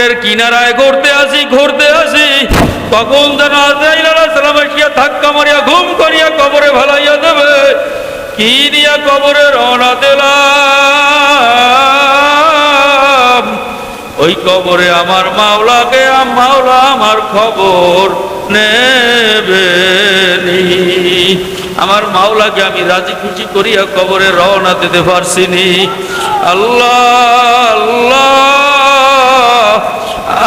সমুদ্রের কিনারায় ঘুরতে আসি ঘুরতে আসি। তখন যেন আসিয়া ধাক্কা মারিয়া, ঘুম করিয়া কবরে ভালাইয়া দেবে। কি দিয়া কবরে রওনা দিলাম? ওই কবরে আমার মাওলাকে, মাওলা আমার খবর নেবে আমার মাওলাকে আমি রাজি খুশি করিয়া কবরে রওনা দিতে পারছি নি। আল্লাহ আল্লাহ।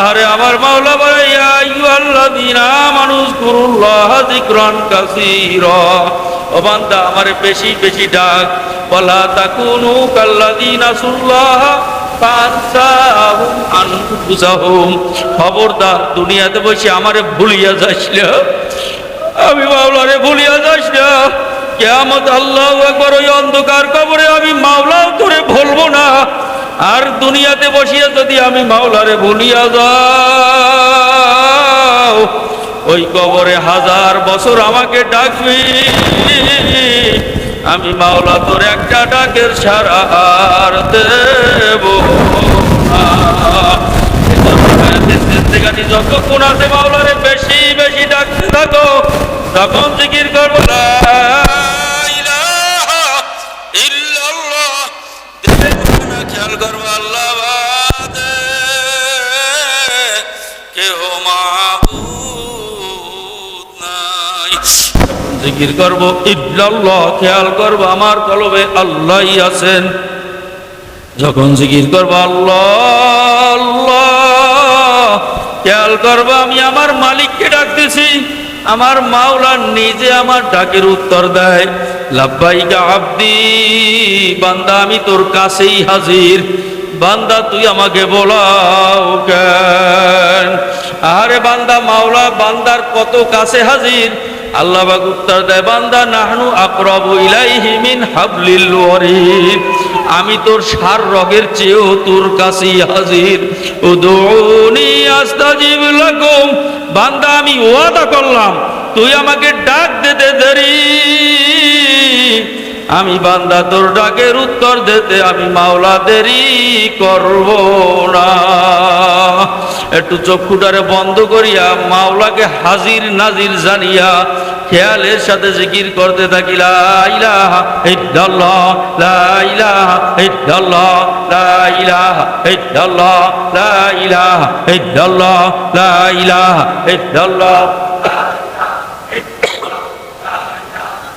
আরে আমার মাওলা বলে, ইয়া আইয়ুহাল্লাযীনা মানুষ কুরুল্লাহ যিকরান কাসীরা। ও বান্দা, আমারে বেশি বেশি ডাক। ওয়ালা তাকুনু কাল্লাযীনা সুল্লাহ খবরদার, দুনিয়াতে বসে আমারে ভুলিয়া যাস না। আমি মাওলারে ভুলিয়া যাস না। কেয়ামত আল্লাহ একবার ওই অন্ধকার কবরে আমি মাওলাও তোরে ভুলবো না। আর দুনিয়াতে বসিয়া যদি আমি মাওলারে ভুলিয়া যাও, ওই কবরে হাজার বছর আমাকে ডাকবি। আমি মাওলা তোর একটা ডাকের সারা আর দেব আছে মাওলারে, বেশি বেশি ডাকতে থাকো তখন জিকির করব লা ইলাহা ইল্লাল্লাহ। দেখবে না, খেয়াল করব আল্লাহ বাদে কেহ মাবুদ নাই জিকির করব খেয়াল করব, আমার কলবে আল্লাহই আছেন। যখন জিকির করব, আল্লাহ আল্লাহ, খেয়াল করব, আমি আমার মালিককে ডাকতেছি। আমার মাওলা নিজে আমার ডাকের উত্তর দেয়। লাব্বাইকা আব্দি, বান্দা, আমি তোর কাছেই হাজির। বান্দা, তুই আমাকে বলাও কেন? আরে বান্দা, মাওলা, বান্দার কত কাছে হাজির? আল্লাহ উত্তর দেয়, বান্দা, নাহনু আকরাবু ইলাইহি মিন হাবলিল ওয়ারিদ। আমি তোর সার রগের চেয়েও তোর কাছেই হাজির। ও উদুনি আস্তাজিব লাকুম। বান্দা, আমি ওয়াদা করলাম, তুই আমাকে ডাক দিতে দেরি। আমি বান্দা, তোর ডাকের উত্তর দিতে আমি মাওলা দেরি করব না। একটু চক্ষুটারে বন্ধ করিয়া মাওলাকে হাজির নাজির জানিয়া খেয়ালের সাথে জিকির করতে থাকি, লা ইলাহা ইল্লাল্লাহ, লা ইলাহা ইল্লাল্লাহ, লা ইলাহা ইল্লাল্লাহ, লা ইলাহা ইল্লাল্লাহ, লা ইলাহা ইল্লাল্লাহ।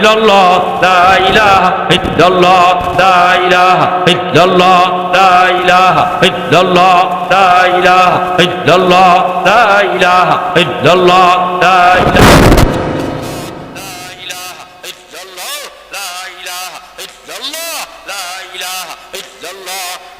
ইল্লাল্লাহ, লা ইলাহা ইল্লাল্লাহ, লা ইলাহা ইল্লাল্লাহ, লা ইলাহা ইল্লাল্লাহ, লা ইলাহা ইল্লাল্লাহ, লা ইলাহা ইল্লাল্লাহ, লা ইলাহা الله لا إله إلا الله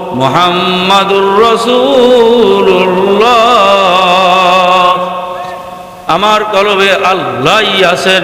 মোহাম্মদুর রসুল্লাহ আমার কলবে আল্লাহ আছেন।